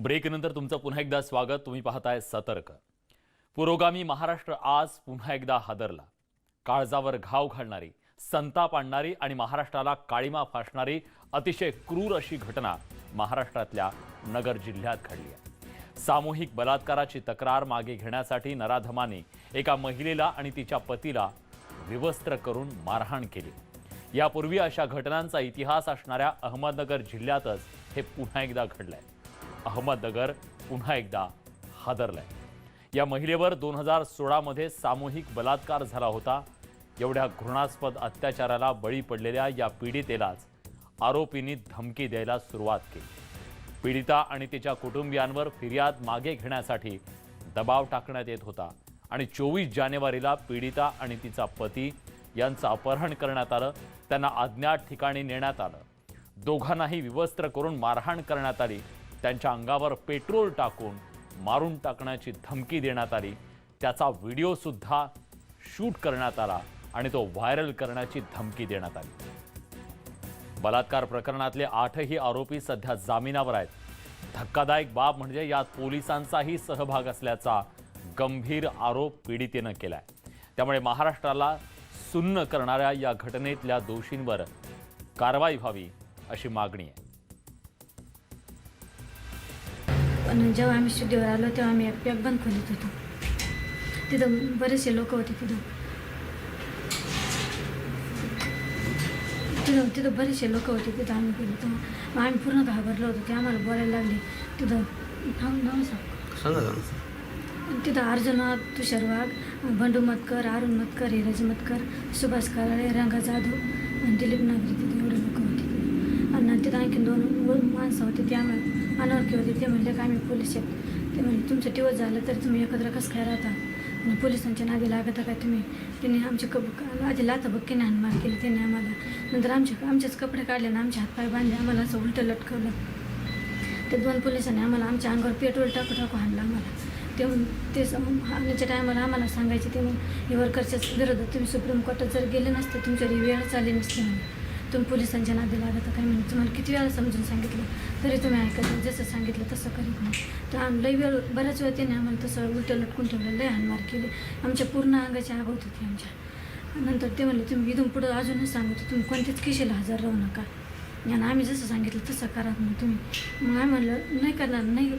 ब्रेकनंतर तुमचं पुन्हा एकदा स्वागत. तुम्ही पाहताय सतर्क. पुरोगामी महाराष्ट्र आज पुन्हा एकदा हादरला. काळजावर घाव घालणारी संताप आणणारी आणि महाराष्ट्राला काळीमा फासणारी अतिशय क्रूर अशी घटना महाराष्ट्रातल्या नगर जिल्ह्यात घडली आहे. सामूहिक बलात्काराची तक्रार मागे घेण्यासाठी नराधमाने एका महिलेला आणि तिच्या पतीला विवस्त्र करून मारहाण केली. यापूर्वी अशा घटनांचा इतिहास असणाऱ्या अहमदनगर जिल्ह्यातच हे पुन्हा एकदा घडलंय. अहमदनगर पुन्हा एकदा हादरलंय. या महिलेवर दोन हजार सोळामध्ये सामूहिक बलात्कार झाला होता. एवढ्या घृणास्पद अत्याचाराला बळी पडलेल्या या पीडितेलाच आरोपींनी धमकी द्यायला सुरुवात केली. पीडिता आणि तिच्या कुटुंबियांवर फिर्याद मागे घेण्यासाठी दबाव टाकण्यात येत होता आणि चोवीस जानेवारीला पीडिता आणि तिचा पती यांचं अपहरण करण्यात आलं. त्यांना अज्ञात ठिकाणी नेण्यात आलं. दोघांनाही विवस्त्र करून मारहाण करण्यात आली. त्यांच्या अंगावर पेट्रोल टाकून मारून टाकण्याची धमकी देण्यात आली. त्याचा व्हिडिओसुद्धा शूट करण्यात आला आणि तो व्हायरल करण्याची धमकी देण्यात आली. बलात्कार प्रकरणातले आठही आरोपी सध्या जामिनावर आहेत. धक्कादायक बाब म्हणजे यात पोलिसांचाही सहभाग असल्याचा गंभीर आरोप पीडितेनं केलाय. त्यामुळे महाराष्ट्राला सुन्न करणाऱ्या या घटनेतल्या दोषींवर कारवाई व्हावी अशी मागणी आहे. पण जेव्हा आम्ही शुद्धीवर आलो तेव्हा आम्ही पॅक बंद खोलीत होतो. तिथं बरेचसे लोक होते तिथं. तिथं तिथं बरेचसे लोक होते तिथं आम्ही गेलो. तेव्हा आम्ही पूर्ण घाबरलो होतो. ते आम्हाला बोलायला लागले तिथं नाव नाव सांग तिथं अर्जुनाथ तुषार वाघ बंडू मतकर अरुण मतकर हिराज मतकर सुभाष कराळे रंगा जाधव आणि दिलीप नागरी तिथे एवढे लोक होते आणि तिथं आणखी दोन माणसं होते ते आम्हाला अनोळखी होते ते म्हणले का आम्ही पोलीस आहेत. ते म्हणजे तुमचं टिवस झालं तर तुम्ही एकत्र कसं काय राहता? आणि पोलिसांच्या नादी लागता काय तुम्ही? त्यांनी आमचे कप आधी लाथा बक्कीने हाणमार केली त्यांनी आम्हाला. नंतर आमचे आमचेच कपडे काढले आणि आमचे हातपाय बांधले आम्हाला असं उलटं लटकवलं. ते दोन पोलिसांनी आम्हाला आमच्या अंगावर पेट्रोल टाकू टाकू हाणलं आम्हाला. ते ते सम- हाणण्याच्या टायमाला आम्हाला सांगायचे ते म्हणून हे वर्करच्या विरोधात तुम्ही सुप्रीम कोर्टात जर गेले नसते तुमच्यावर ही वेळ चालली नसते म्हणून तुम्ही पोलिसांच्या नादी लागत काय म्हणून? तुम्हाला किती वेळा समजून सांगितलं? तरी तुम्ही ऐकत नाही. जसं सांगितलं तसं करीत नाही. तर आम लई वेळ बऱ्याच वेळ त्याने आम्हाला तसं उलटं लटकून ठेवलं. लई हानमार केली. आमच्या पूर्ण अंगाची आग होत होती आमच्या. नंतर ते म्हणले तुम्ही इथून पुढं अजूनच सांगतो. तुम्ही कोणत्याच केशीला हजर राहू नका. आणि आम्ही जसं सांगितलं तसं करा म्हणून तुम्ही. मग आम्ही म्हणलं नाही करणार नाही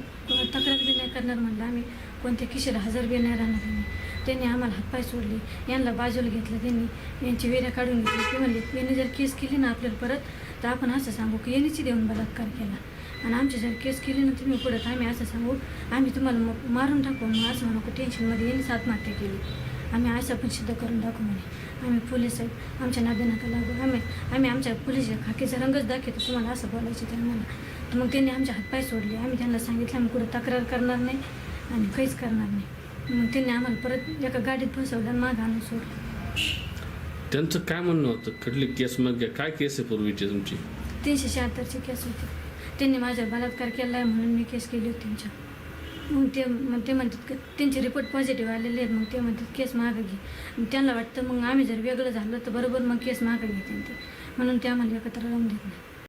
तक्रार बी नाही करणार म्हणलं आम्ही. कोणत्या किशेला हजर बी नाही राहणार आम्ही. त्यांनी आम्हाला हातपाय सोडले. यांना बाजूला घेतलं त्यांनी. यांची वेऱ्या काढून घेतली. ते म्हणले यांनी जर केस केली ना आपल्याला परत तर आपण असं सांगू की यांनीच देऊन बलात्कार केला. आणि आमची जर केस केली ना तुम्ही पुढं तर आम्ही असं सांगू आम्ही तुम्हाला मग मारून टाकू मग असं म्हणू टेन्शनमध्ये यांनीच आत्महत्या केली. आम्ही असं पण सिद्ध करून दाखवू म्हणे. आम्ही पोलीस आहेत आमच्या नादे नका लागू? आम्ही आम्ही आमच्या पोलीस खाकीचा रंगच दाखवतो. तुम्हाला असं बोलायचं तर आम्हाला मग त्यांनी आमचे हातपाय सोडले. आम्ही त्यांना सांगितलं आम्ही कुठं तक्रार करणार नाही आणि काहीच करणार नाही. मग त्यांनी आम्हाला परत एका गाडीत फसवलं आणि मागं आणून सोडलं. त्यांचं काय म्हणणं होतं? कुठली केस मग काय केस आहे पूर्वीची तुमची? तीनशे शहात्तरची केस होती. त्यांनी माझ्यावर बलात्कार केला आहे म्हणून मी केस केली होती त्यांच्या. मग ते मग ते म्हणतात की त्यांचे रिपोर्ट पॉझिटिव्ह आलेले आहेत. मग ते म्हणतात केस मागं घे. मग त्यांना वाटतं मग आम्ही जर वेगळं झालं तर बरोबर मग केस मागं घेते ते म्हणून ते आम्हाला एकत्र राहून देत नाही